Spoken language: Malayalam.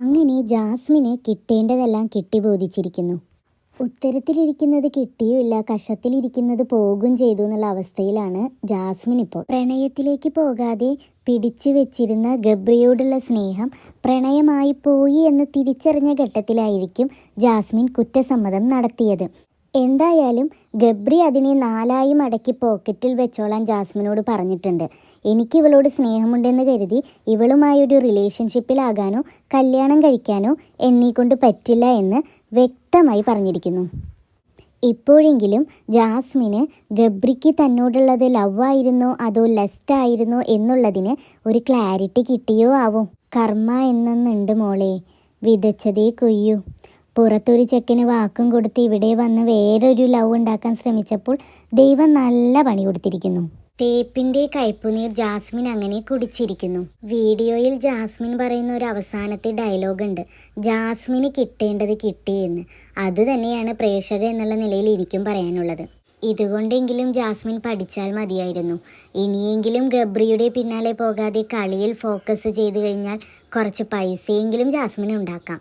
അങ്ങനെ ജാസ്മിന് കിട്ടേണ്ടതെല്ലാം കിട്ടി ബോധിച്ചിരിക്കുന്നു ഉത്തരത്തിലിരിക്കുന്നത് കിട്ടിയുമില്ല കഷത്തിലിരിക്കുന്നത് പോകും ചെയ്തു എന്നുള്ള അവസ്ഥയിലാണ് ജാസ്മിൻ ഇപ്പോൾ. പ്രണയത്തിലേക്ക് പോകാതെ പിടിച്ചു വെച്ചിരുന്ന ഗബ്രിയോടുള്ള സ്നേഹം പ്രണയമായി പോയി എന്ന് തിരിച്ചറിഞ്ഞ ഘട്ടത്തിലായിരിക്കും ജാസ്മിൻ കുറ്റസമ്മതം നടത്തിയത്. എന്തായാലും ഗബ്രി അതിനെ നാലായി മടക്കി പോക്കറ്റിൽ വെച്ചോളാൻ ജാസ്മിനോട് പറഞ്ഞിട്ടുണ്ട്. എനിക്ക് ഇവളോട് സ്നേഹമുണ്ടെന്ന് കരുതി ഇവളുമായി ഒരു റിലേഷൻഷിപ്പിലാകാനോ കല്യാണം കഴിക്കാനോ എന്നെ കൊണ്ട് പറ്റില്ല എന്ന് വ്യക്തമായി പറഞ്ഞിരിക്കുന്നു. ഇപ്പോഴെങ്കിലും ജാസ്മിന് ഗബ്രിക്ക് തന്നോടുള്ളത് ലവ് ആയിരുന്നോ അതോ ലസ്റ്റ് ആയിരുന്നോ എന്നുള്ളതിന് ഒരു ക്ലാരിറ്റി കിട്ടിയോ ആവും. കർമ്മ എന്നുണ്ട് മോളെ വിതച്ചതേ കൊയ്യൂ. പുറത്തൊരു ചെക്കന് വാക്കും കൊടുത്ത് ഇവിടെ വന്ന് വേറൊരു ലവ് ഉണ്ടാക്കാൻ ശ്രമിച്ചപ്പോൾ ദൈവം നല്ല പണി കൊടുത്തിരിക്കുന്നു. തേപ്പിന്റെ കയ്പുനീർ ജാസ്മിൻ അങ്ങനെ കുടിച്ചിരിക്കുന്നു. വീഡിയോയിൽ ജാസ്മിൻ പറയുന്ന ഒരു അവസാനത്തെ ഡയലോഗ് ഉണ്ട് ജാസ്മിന് കിട്ടേണ്ടത് കിട്ടിയെന്ന്. അത് തന്നെയാണ് പ്രേക്ഷക എന്നുള്ള നിലയിൽ എനിക്കും പറയാനുള്ളത്. ഇതുകൊണ്ടെങ്കിലും ജാസ്മിൻ പഠിച്ചാൽ മതിയായിരുന്നു. ഇനിയെങ്കിലും ഗബ്രിയുടെ പിന്നാലെ പോകാതെ കളിയിൽ ഫോക്കസ് ചെയ്തു കഴിഞ്ഞാൽ കുറച്ച് പൈസയെങ്കിലും ജാസ്മിൻ ഉണ്ടാക്കാം.